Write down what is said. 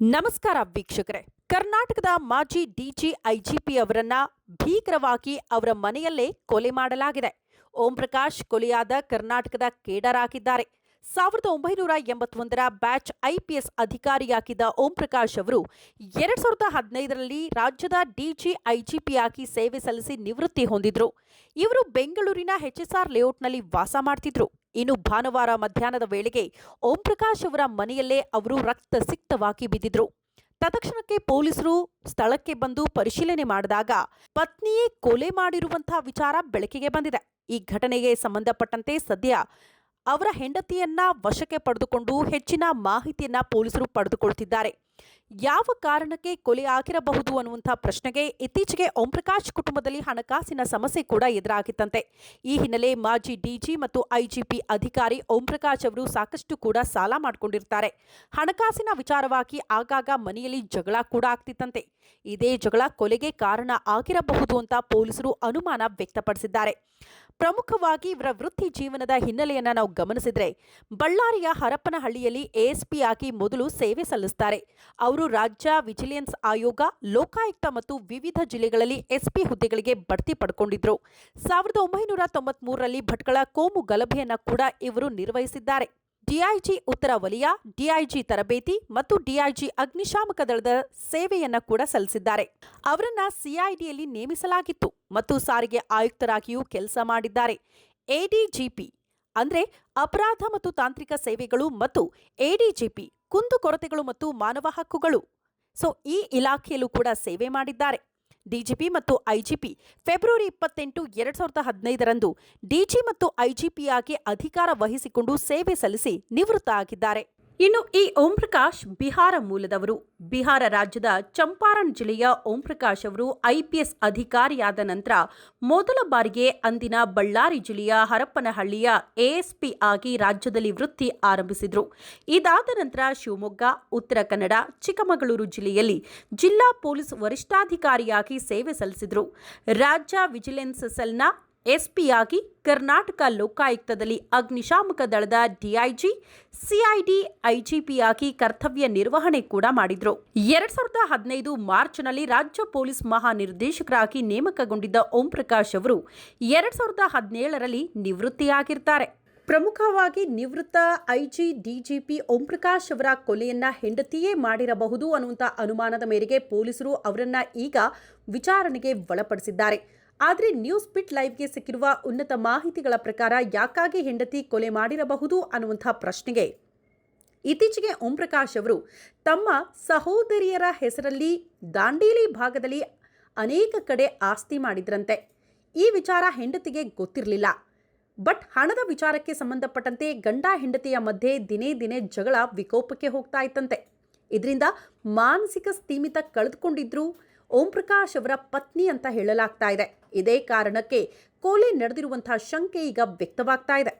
ನಮಸ್ಕಾರ ವೀಕ್ಷಕರೇ. ಕರ್ನಾಟಕದ ಮಾಜಿ ಡಿಜಿ ಐಜಿಪಿ ಅವರನ್ನ ಭೀಕರವಾಗಿ ಅವರ ಮನೆಯಲ್ಲೇ ಕೊಲೆ ಮಾಡಲಾಗಿದೆ. ಓಂ ಪ್ರಕಾಶ್ ಕೊಲೆಯಾದ ಕರ್ನಾಟಕದ ಕೇಡರ್ ಆಗಿದ್ದಾರೆ ಸಾವಿರದ ಒಂಬೈನೂರ ಎಂಬತ್ತೊಂದರ ಬ್ಯಾಚ್ ಐಪಿಎಸ್ ಅಧಿಕಾರಿಯಾಗಿದ್ದ ಓಂ ಪ್ರಕಾಶ್ ಅವರು ಎರಡ್ ಸಾವಿರದ ಹದಿನೈದರಲ್ಲಿ ರಾಜ್ಯದ ಡಿಜಿ ಐಜಿಪಿಯಾಗಿ ಸೇವೆ ಸಲ್ಲಿಸಿ ನಿವೃತ್ತಿ ಹೊಂದಿದ್ರು. ಇವರು ಬೆಂಗಳೂರಿನ ಎಚ್ಎಸ್ಆರ್ ಲೇಔಟ್ನಲ್ಲಿ ವಾಸ ಮಾಡ್ತಿದ್ರು. ಇನ್ನು ಭಾನುವಾರ ಮಧ್ಯಾಹ್ನದ ವೇಳೆಗೆ ಓಂ ಪ್ರಕಾಶ್ ಅವರ ಮನೆಯಲ್ಲೇ ಅವರು ರಕ್ತ ಸಿಕ್ತವಾಗಿ ಬಿದ್ದಿದ್ರು. ತತ್ಕ್ಷಣಕ್ಕೆ ಪೊಲೀಸರು ಸ್ಥಳಕ್ಕೆ ಬಂದು ಪರಿಶೀಲನೆ ಮಾಡಿದಾಗ ಪತ್ನಿಯೇ ಕೊಲೆ ಮಾಡಿರುವಂತಹ ವಿಚಾರ ಬೆಳಕಿಗೆ ಬಂದಿದೆ. ಈ ಘಟನೆಗೆ ಸಂಬಂಧಪಟ್ಟಂತೆ ಸದ್ಯ ಅವರ ಹೆಂಡತಿಯನ್ನ ವಶಕ್ಕೆ ಪಡೆದುಕೊಂಡು ಹೆಚ್ಚಿನ ಮಾಹಿತಿಯನ್ನ ಪೊಲೀಸರು ಪಡೆದುಕೊಳ್ತಿದ್ದಾರೆ. ಯಾವ ಕಾರಣಕ್ಕೆ ಕೊಲೆ ಆಗಿರಬಹುದು ಅನ್ನುವಂಥ ಪ್ರಶ್ನೆಗೆ ಇತ್ತೀಚೆಗೆ ಓಂ ಪ್ರಕಾಶ್ ಕುಟುಂಬದಲ್ಲಿ ಹಣಕಾಸಿನ ಸಮಸ್ಯೆ ಕೂಡ ಎದುರಾಗಿತ್ತಂತೆ. ಈ ಹಿನ್ನೆಲೆ ಮಾಜಿ ಡಿಜಿ ಮತ್ತು ಐಜಿಪಿ ಅಧಿಕಾರಿ ಓಂ ಪ್ರಕಾಶ್ ಅವರು ಸಾಕಷ್ಟು ಕೂಡ ಸಾಲ ಮಾಡಿಕೊಂಡಿರ್ತಾರೆ. ಹಣಕಾಸಿನ ವಿಚಾರವಾಗಿ ಆಗಾಗ ಮನೆಯಲ್ಲಿ ಜಗಳ ಕೂಡ ಆಗ್ತಿತ್ತಂತೆ. ಇದೇ ಜಗಳ ಕೊಲೆಗೆ ಕಾರಣ ಆಗಿರಬಹುದು ಅಂತ ಪೊಲೀಸರು ಅನುಮಾನ ವ್ಯಕ್ತಪಡಿಸಿದ್ದಾರೆ. ಪ್ರಮುಖವಾಗಿ ಇವರ ವೃತ್ತಿ ಜೀವನದ ಹಿನ್ನೆಲೆಯನ್ನ ನಾವು ಗಮನಿಸಿದ್ರೆ, ಬಳ್ಳಾರಿಯ ಹರಪನಹಳ್ಳಿಯಲ್ಲಿ ಎಎಸ್ಪಿ ಆಗಿ ಮೊದಲು ಸೇವೆ ಸಲ್ಲಿಸುತ್ತಾರೆ ಅವರು ರಾಜ್ಯ ವಿಜಿಲೆನ್ಸ್ ಆಯೋಗ, ಲೋಕಾಯುಕ್ತ ಮತ್ತು ವಿವಿಧ ಜಿಲ್ಲೆಗಳಲ್ಲಿ ಎಸ್ಪಿ ಹುದ್ದೆಗಳಿಗೆ ಬಡ್ತಿ ಪಡ್ಕೊಂಡಿದ್ರು. ಸಾವಿರದ ಒಂಬೈನೂರ ತೊಂಬತ್ಮೂರರಲ್ಲಿ ಭಟ್ಕಳ ಕೋಮು ಗಲಭೆಯನ್ನ ಕೂಡ ಇವರು ನಿರ್ವಹಿಸಿದ್ದಾರೆ. ಡಿಐಜಿ ಉತ್ತರ ವಲಯ, ಡಿಐಜಿ ತರಬೇತಿ ಮತ್ತು ಡಿಐಜಿ ಅಗ್ನಿಶಾಮಕ ದಳದ ಸೇವೆಯನ್ನ ಕೂಡ ಸಲ್ಲಿಸಿದ್ದಾರೆ. ಅವರನ್ನ ಸಿಐಡಿಯಲ್ಲಿ ನೇಮಿಸಲಾಗಿತ್ತು ಮತ್ತು ಸಾರಿಗೆ ಆಯುಕ್ತರಾಗಿಯೂ ಕೆಲಸ ಮಾಡಿದ್ದಾರೆ. ಎಡಿಜಿಪಿ ಅಂದ್ರೆ ಅಪರಾಧ ಮತ್ತು ತಾಂತ್ರಿಕ ಸೇವೆಗಳು ಮತ್ತು ಎಡಿಜಿಪಿ ಕುಂದುಕೊರತೆಗಳು ಮತ್ತು ಮಾನವ ಹಕ್ಕುಗಳು. ಸೊ, ಈ ಇಲಾಖೆಯಲ್ಲೂ ಕೂಡ ಸೇವೆ ಮಾಡಿದ್ದಾರೆ. ಡಿಜಿಪಿ ಮತ್ತು ಐಜಿಪಿ ಫೆಬ್ರವರಿ ಇಪ್ಪತ್ತೆಂಟು, ಎರಡ್ ಸಾವಿರದ ಹದಿನೈದರಂದು ಡಿಜಿ ಮತ್ತು ಐಜಿಪಿಯಾಗಿ ಅಧಿಕಾರ ವಹಿಸಿಕೊಂಡು ಸೇವೆ ಸಲ್ಲಿಸಿ ನಿವೃತ್ತ ಆಗಿದ್ದಾರೆ ಇನ್ನು ಈ ಓಂ ಪ್ರಕಾಶ್ ಬಿಹಾರ ಮೂಲದವರು. ಬಿಹಾರ ರಾಜ್ಯದ ಚಂಪಾರಣ್ ಜಿಲ್ಲೆಯ ಓಂ ಪ್ರಕಾಶ್ ಅವರು ಐಪಿಎಸ್ ಅಧಿಕಾರಿಯಾದ ನಂತರ ಮೊದಲ ಬಾರಿಗೆ ಅಂದಿನ ಬಳ್ಳಾರಿ ಜಿಲ್ಲೆಯ ಹರಪ್ಪನಹಳ್ಳಿಯ ಎಎಸ್ಪಿ ಆಗಿ ರಾಜ್ಯದಲ್ಲಿ ವೃತ್ತಿ ಆರಂಭಿಸಿದರು. ಇದಾದ ನಂತರ ಶಿವಮೊಗ್ಗ, ಉತ್ತರ ಕನ್ನಡ, ಚಿಕ್ಕಮಗಳೂರು ಜಿಲ್ಲೆಯಲ್ಲಿ ಜಿಲ್ಲಾ ಪೊಲೀಸ್ ವರಿಷ್ಠಾಧಿಕಾರಿಯಾಗಿ ಸೇವೆ ಸಲ್ಲಿಸಿದ್ರು. ರಾಜ್ಯ ವಿಜಿಲೆನ್ಸ್ ಸೆಲ್ನ ಎಸ್ಪಿಯಾಗಿ ಕರ್ನಾಟಕ ಲೋಕಾಯುಕ್ತದಲ್ಲಿ ಅಗ್ನಿಶಾಮಕ ದಳದ ಡಿಐಜಿ, ಸಿಐಡಿ, ಐಜಿಪಿಯಾಗಿ ಕರ್ತವ್ಯ ನಿರ್ವಹಣೆ ಕೂಡ ಮಾಡಿದ್ರು. ಎರಡ್ ಸಾವಿರದ ಹದಿನೈದು ಮಾರ್ಚ್ನಲ್ಲಿ ರಾಜ್ಯ ಪೊಲೀಸ್ ಮಹಾನಿರ್ದೇಶಕರಾಗಿ ನೇಮಕಗೊಂಡಿದ್ದ ಓಂ ಪ್ರಕಾಶ್ ಅವರು ಎರಡ್ ಸಾವಿರದ ಹದಿನೇಳರಲ್ಲಿ ನಿವೃತ್ತಿಯಾಗಿರ್ತಾರೆ. ಪ್ರಮುಖವಾಗಿ ನಿವೃತ್ತ ಐಜಿ, ಡಿಜಿಪಿ ಓಂ ಪ್ರಕಾಶ್ ಅವರ ಕೊಲೆಯನ್ನ ಹೆಂಡತಿಯೇ ಮಾಡಿರಬಹುದು ಅನ್ನುವಂಥ ಅನುಮಾನದ ಮೇರೆಗೆ ಪೊಲೀಸರು ಅವರನ್ನ ಈಗ ವಿಚಾರಣೆಗೆ ಒಳಪಡಿಸಿದ್ದಾರೆ. ಆದರೆ ನ್ಯೂಸ್ ಪಿಟ್ ಲೈವ್ಗೆ ಸಿಕ್ಕಿರುವ ಉನ್ನತ ಮಾಹಿತಿಗಳ ಪ್ರಕಾರ ಯಾಕಾಗಿ ಹೆಂಡತಿ ಕೊಲೆ ಮಾಡಿರಬಹುದು ಅನ್ನುವಂಥ ಪ್ರಶ್ನೆಗೆ. ಇತ್ತೀಚೆಗೆ ಓಂ ಪ್ರಕಾಶ್ ಅವರು ತಮ್ಮ ಸಹೋದರಿಯರ ಹೆಸರಲ್ಲಿ ದಾಂಡೇಲಿ ಭಾಗದಲ್ಲಿ ಅನೇಕ ಕಡೆ ಆಸ್ತಿ ಮಾಡಿದ್ರಂತೆ. ಈ ವಿಚಾರ ಹೆಂಡತಿಗೆ ಗೊತ್ತಿರಲಿಲ್ಲ. ಬಟ್ ಹಣದ ವಿಚಾರಕ್ಕೆ ಸಂಬಂಧಪಟ್ಟಂತೆ ಗಂಡ ಹೆಂಡತಿಯ ಮಧ್ಯೆ ದಿನೇ ದಿನೇ ಜಗಳ ವಿಕೋಪಕ್ಕೆ ಹೋಗ್ತಾ ಇತ್ತಂತೆ. ಇದರಿಂದ ಮಾನಸಿಕ ಸ್ಥೀಮಿತ ಕಳೆದುಕೊಂಡಿದ್ರು ಓಂ ಪ್ರಕಾಶ್ ಅವರ ಪತ್ನಿ ಅಂತ ಹೇಳಲಾಗ್ತಾ ಇದೆ. ಇದೇ ಕಾರಣಕ್ಕೆ ಕೊಲೆ ನಡೆದಿರುವಂತಹ ಶಂಕೆ ಈಗ ವ್ಯಕ್ತವಾಗ್ತಾ ಇದೆ.